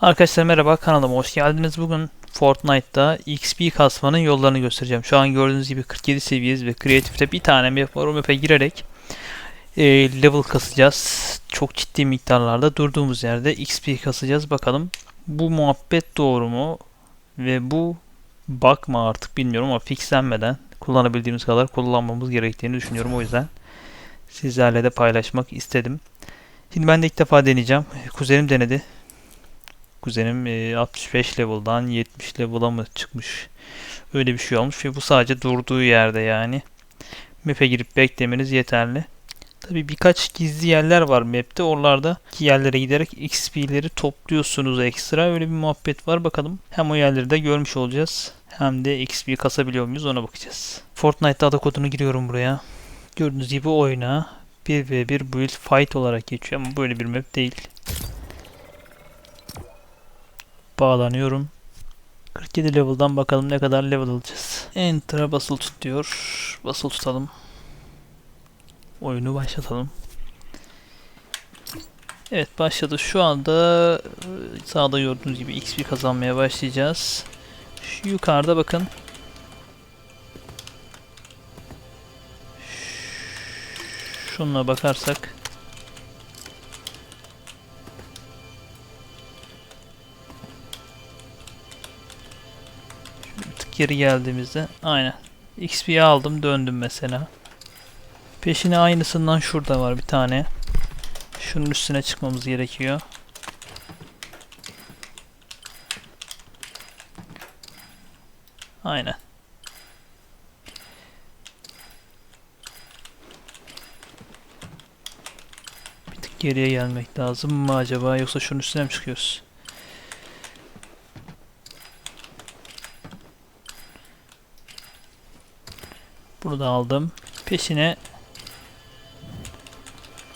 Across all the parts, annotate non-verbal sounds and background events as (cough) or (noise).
Arkadaşlar merhaba kanalıma hoş geldiniz. Bugün Fortnite'da XP kasmanın yollarını göstereceğim. Şu an gördüğünüz gibi 47 seviyeyiz ve Creative'de bir tane map var. Girerek e, level kasacağız. Çok ciddi miktarlarda durduğumuz yerde XP kasacağız. Bakalım bu muhabbet doğru mu? Ve bu mı artık bilmiyorum ama fixlenmeden kullanabildiğimiz kadar kullanmamız gerektiğini düşünüyorum. O yüzden sizlerle de paylaşmak istedim. Şimdi ben de ilk defa deneyeceğim. Kuzenim denedi. Kuzenim e, 65 level'dan 70 level'a mı çıkmış? Öyle bir şey olmuş ve bu sadece durduğu yerde yani. Map'e girip beklemeniz yeterli. Tabi birkaç gizli yerler var map'te. Oralarda yerlere giderek XP'leri topluyorsunuz ekstra. Öyle bir muhabbet var. Bakalım hem o yerleri de görmüş olacağız. Hem de XP kasabiliyor muyuz ona bakacağız. Fortnite'da ada kodunu giriyorum buraya. Gördüğünüz gibi oyuna 1v1 build fight olarak geçiyor ama böyle bir map değil. Bağlanıyorum. 47 level'dan bakalım ne kadar level alacağız. Enter'a basılı tut diyor. Basılı tutalım. Oyunu başlatalım. Evet başladı. Şu anda e, sağda gördüğünüz gibi XP kazanmaya başlayacağız. Şu yukarıda bakın. Şununla bakarsak geri geldiğimizde aynen XP'yi aldım döndüm mesela. Peşine aynısından şurada var bir tane. Şunun üstüne çıkmamız gerekiyor. Aynen. Bir tık geriye gelmek lazım mı acaba yoksa şunun üstüne mi çıkıyoruz? Burada aldım. Peşine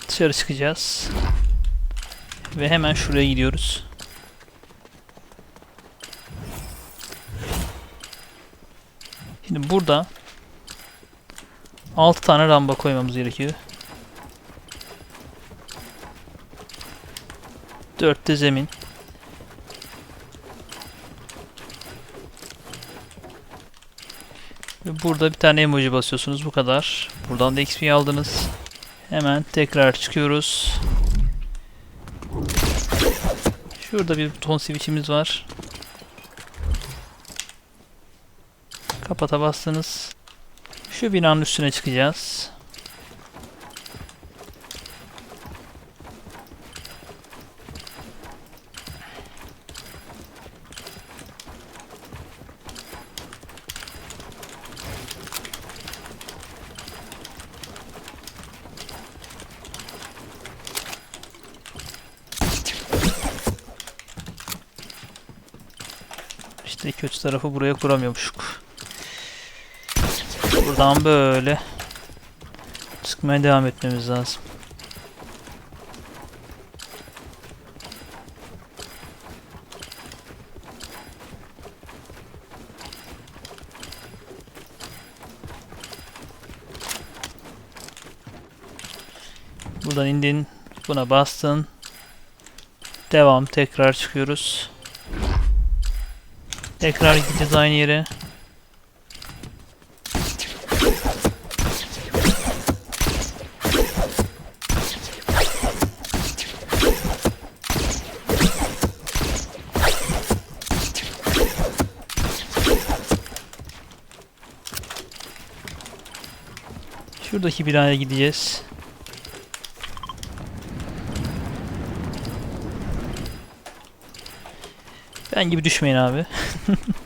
dışarı çıkacağız. Ve hemen şuraya gidiyoruz. Şimdi burada 6 tane lamba koymamız gerekiyor. 4 de zemin. Burada bir tane emoji basıyorsunuz bu kadar. Buradan da XP aldınız. Hemen tekrar çıkıyoruz. Şurada bir buton switch'imiz var. Kapata bastınız. Şu binanın üstüne çıkacağız. İşte kötü tarafı buraya kuramıyormuşuk. Buradan böyle çıkmaya devam etmemiz lazım. Buradan indin. Buna bastın. Devam. Tekrar çıkıyoruz. Tekrar gideceğiz aynı yere. Şuradaki binaya gideceğiz. Ben gibi düşmeyin abi.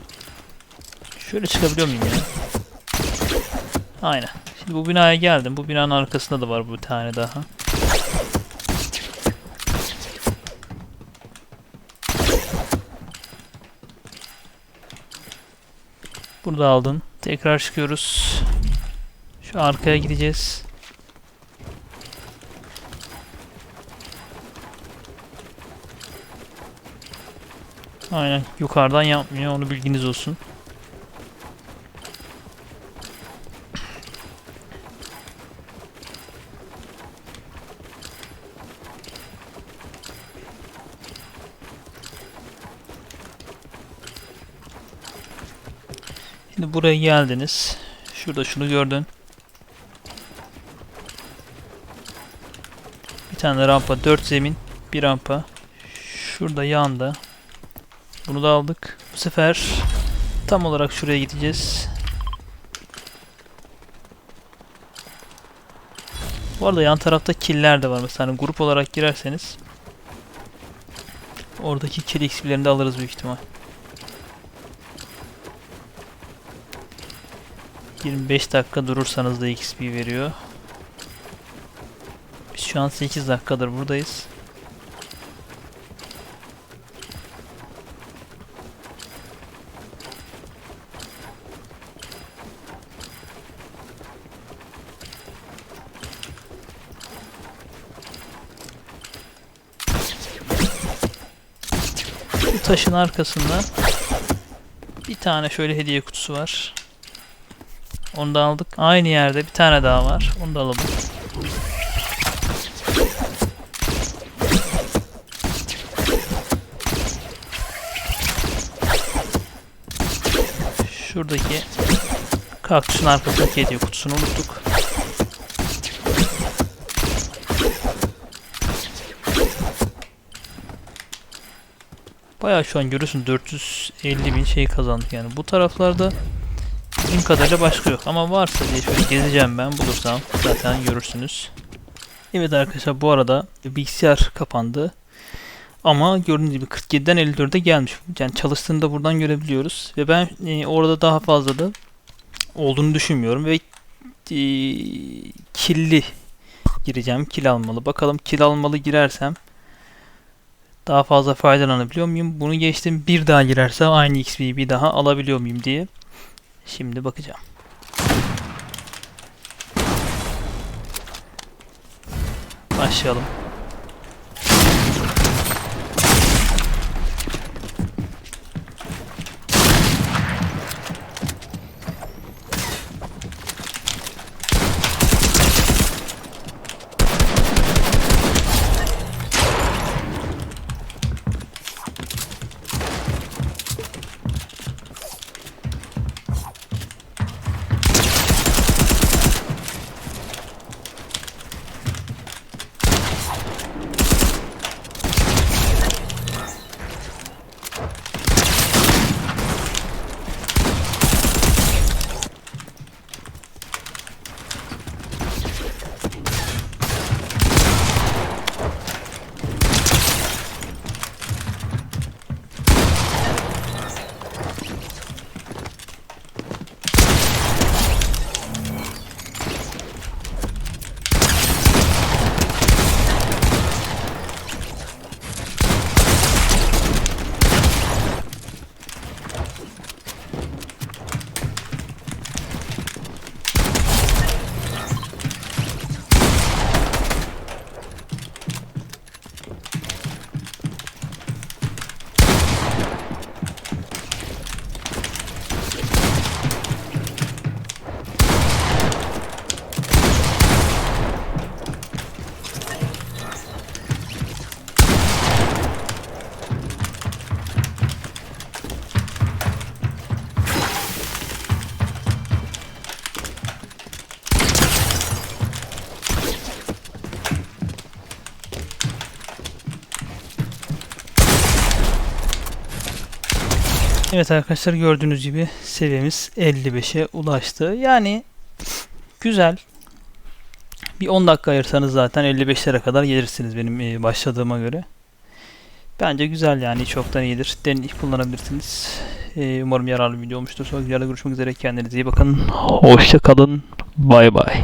(laughs) Şöyle çıkabiliyor muyum ya? Aynen. Şimdi bu binaya geldim. Bu binanın arkasında da var bir tane daha. Burada aldın. Tekrar çıkıyoruz. Şu arkaya gideceğiz. Aynen yukarıdan yapmıyor onu bilginiz olsun. Şimdi buraya geldiniz. Şurada şunu gördün. Bir tane rampa, 4 zemin, bir rampa. Şurada yanda bunu da aldık. Bu sefer tam olarak şuraya gideceğiz. Bu arada yan tarafta killer de var. Mesela hani grup olarak girerseniz oradaki kill XP'lerini de alırız büyük ihtimal. 25 dakika durursanız da XP veriyor. Biz şu an 8 dakikadır buradayız. Taşın arkasında bir tane şöyle hediye kutusu var. Onu da aldık. Aynı yerde bir tane daha var. Onu da alalım. Şuradaki kaktüsün arkasındaki hediye kutusunu unuttuk. Bayağı şu an görüyorsun 450 bin şey kazandık yani. Bu taraflarda Bildiğim kadarıyla başka yok ama varsa diye şöyle gezeceğim ben bulursam zaten görürsünüz. Evet arkadaşlar bu arada bilgisayar kapandı. Ama gördüğünüz gibi 47'den 54'e gelmiş. Yani çalıştığını da buradan görebiliyoruz. Ve ben e, orada daha fazla da olduğunu düşünmüyorum. Ve e, killi gireceğim. Kil almalı. Bakalım kil almalı girersem daha fazla faydalanabiliyor muyum? Bunu geçtim. Bir daha girersem aynı XP'yi bir daha alabiliyor muyum diye. Şimdi bakacağım. Başlayalım. Evet arkadaşlar gördüğünüz gibi seviyemiz 55'e ulaştı. Yani güzel. Bir 10 dakika ayırsanız zaten 55'lere kadar gelirsiniz benim e, başladığıma göre. Bence güzel yani çoktan iyidir. Deneyip kullanabilirsiniz. E, umarım yararlı bir video olmuştur. Sonraki görüşmek üzere. Kendinize iyi bakın. Hoşça kalın. Bay bay.